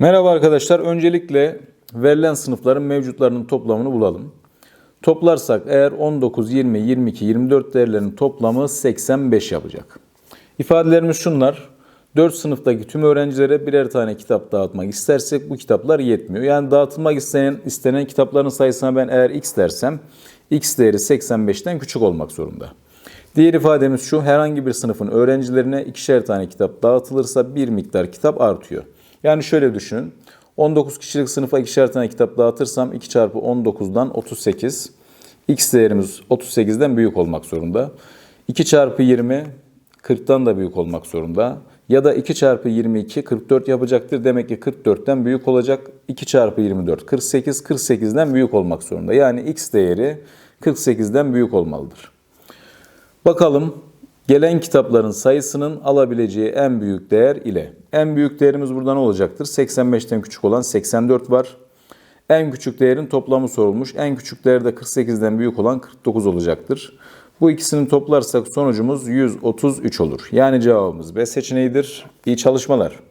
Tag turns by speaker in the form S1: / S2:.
S1: Merhaba arkadaşlar. Öncelikle verilen sınıfların mevcutlarının toplamını bulalım. Toplarsak eğer 19, 20, 22, 24 değerlerinin toplamı 85 yapacak. İfadelerimiz şunlar. 4 sınıftaki tüm öğrencilere birer tane kitap dağıtmak istersek bu kitaplar yetmiyor. Yani dağıtılmak istenen, istenen kitapların sayısına ben eğer x dersem x değeri 85'ten küçük olmak zorunda. Diğer ifademiz şu, herhangi bir sınıfın öğrencilerine ikişer tane kitap dağıtılırsa bir miktar kitap artıyor. Yani şöyle düşünün, 19 kişilik sınıfa ikişer tane kitap dağıtırsam 2 çarpı 19'dan 38, x değerimiz 38'den büyük olmak zorunda. 2 çarpı 20, 40'tan da büyük olmak zorunda. Ya da 2 çarpı 22, 44 yapacaktır. Demek ki 44'ten büyük olacak. 2 çarpı 24, 48, 48'den büyük olmak zorunda. Yani x değeri 48'den büyük olmalıdır. Bakalım gelen kitapların sayısının alabileceği en büyük değer ile. En büyük değerimiz burada ne olacaktır? 85'ten küçük olan 84 var. En küçük değerin toplamı sorulmuş. En küçük değer de 48'den büyük olan 49 olacaktır. Bu ikisini toplarsak sonucumuz 133 olur. Yani cevabımız B seçeneğidir. İyi çalışmalar.